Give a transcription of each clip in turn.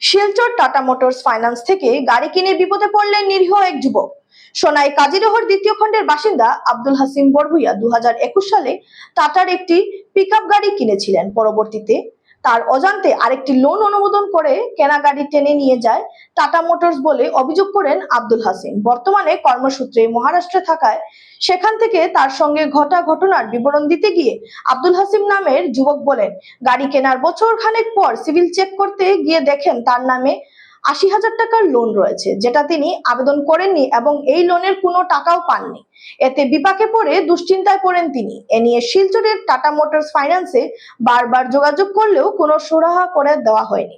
Silchar tata motors finance থেকে গাড়ি কিনে বিপদে পড়লেন নিরীহ এক যুবক। সোনাই কাজিরহর দ্বিতীয় খণ্ডের বাসিন্দা আব্দুল হাসিম বরভুইয়া দু হাজার একুশ সালে টাটার একটি পিক গাড়ি কিনেছিলেন। পরবর্তীতে তার অজান্তে আরেকটি লোন অনুমোদন করে কেনা গাড়ি টেনে নিয়ে যায় টাটা মোটরস বলে অভিযোগ করেন আব্দুল হাসিন বর্তমানে কর্মসূত্রে মহারাষ্ট্রে থাকায় সেখান থেকে তার সঙ্গে ঘটা ঘটনার বিবরণ দিতে গিয়ে আব্দুল হাসিম নামের যুবক বলেন, গাড়ি কেনার বছর খানেক পর সিভিল চেক করতে গিয়ে দেখেন তার নামে আশি হাজার টাকার লোন রয়েছে, যেটা তিনি আবেদন করেননি এবং এই লোনের কোনো টাকাও পাননি। এতে বিপাকে পড়ে দুশ্চিন্তায় পড়েন তিনি। এ নিয়ে শিলচরের টাটা মোটরস ফাইন্যান্সে বারবার যোগাযোগ করলেও কোনো সুরাহা করে দেওয়া হয়নি।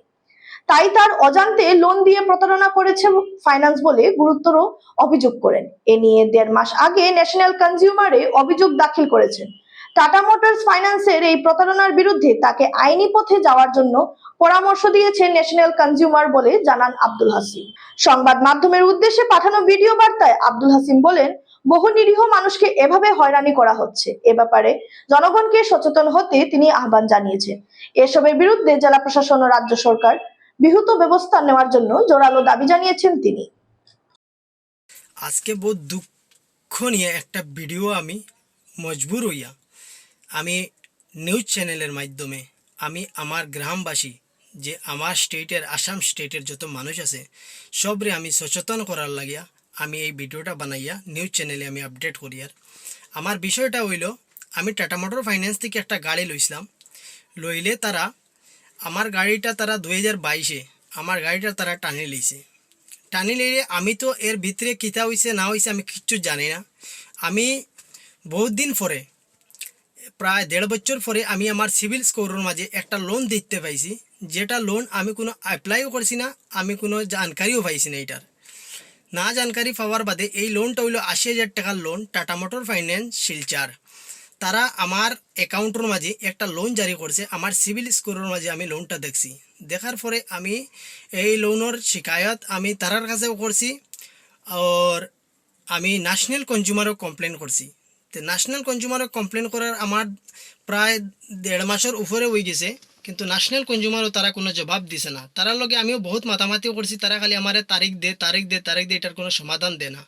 তাই তার অজান্তে লোন দিয়ে প্রতারণা করেছে ফাইন্যান্স বলে গুরুতর অভিযোগ করেন। এ নিয়ে দেড় মাস আগে ন্যাশনাল কনজিউমারে অভিযোগ দাখিল করেছেন। টাটা মোটরস ফাইন্যান্সের এই প্রতারণার বিরুদ্ধে তাকে আইনি পথে যাওয়ার জন্য পরামর্শ দিয়েছে ন্যাশনাল কনজিউমার বলে জানান আব্দুল হাসিম। সংবাদ মাধ্যমের উদ্দেশ্যে পাঠানো ভিডিও বার্তায় আব্দুল হাসিম বলেন, বহু নিরীহ মানুষকে এভাবে হয়রানি করা হচ্ছে। এ ব্যাপারে জনগণকে সচেতন হতে তিনি আহ্বান জানিয়েছেন। এসবের বিরুদ্ধে জেলা প্রশাসন ও রাজ্য সরকার বিহুত ব্যবস্থা নেওয়ার জন্য জোরালো দাবি জানিয়েছেন তিনি। আজকে বহুত দুঃখ নিয়ে একটা ভিডিও আমি মজবুর হইয়া আমি নিউজ চ্যানেলের মাধ্যমে আমি আমার গ্রামবাসী, যে আমার স্টেটের আসাম স্টেটের যত মানুষ আছে, সবরে আমি সচেতন করার লাগিয়া আমি এই ভিডিওটা বানাইয়া নিউজ চ্যানেলে আমি আপডেট করি আর আমার বিষয়টা হইল, আমি টাটা মোটর ফাইন্যান্স থেকে একটা গাড়ি লইছিলাম। লইলে তারা, আমার গাড়িটা তারা দুই হাজার বাইশে, আমার গাড়িটা তারা টানি লইছে। টানি লইলে আমি তো এর ভিতরে কিতা হইছে, না হইছে আমি কিচ্ছু জানি না। আমি বহুত দিন পরে প্রায় দেড় বছর পরে আমি আমার সিভিল স্কোরের মাঝে একটা লোন দেখতে পাইছি। যেটা লোন আমি কোনো অ্যাপ্লাইও করছি না, আমি কোনো জানকারিও পাইছি না এটার। না জানকারি পাওয়ার বাদে এই লোনটা হইল আশি হাজার টাকার loan Tata motor finance Silchar. তারা আমার অ্যাকাউন্টের মাঝে একটা লোন জারি করছে, আমার সিভিল স্কোরের মাঝে আমি লোনটা দেখছি। দেখার পরে আমি এই লোনের শিকায়ত আমি তারার কাছেও করছি, আর আমি ন্যাশনাল কনজিউমারও কমপ্লেন করছি। তো ন্যাশনাল কনজিউমারও কমপ্লেন করার আমার প্রায় দেড় মাসের উপরে হয়ে গেছে, কিন্তু ন্যাশনাল কনজিউমারও তারা কোনো জবাব দিছে না। তারা লগে আমিও বহুত মাতামাতিও করছি তারা খালি আমার তারিখ দে তারিখ দে তারিখ দে এটার কোনো সমাধান দে না।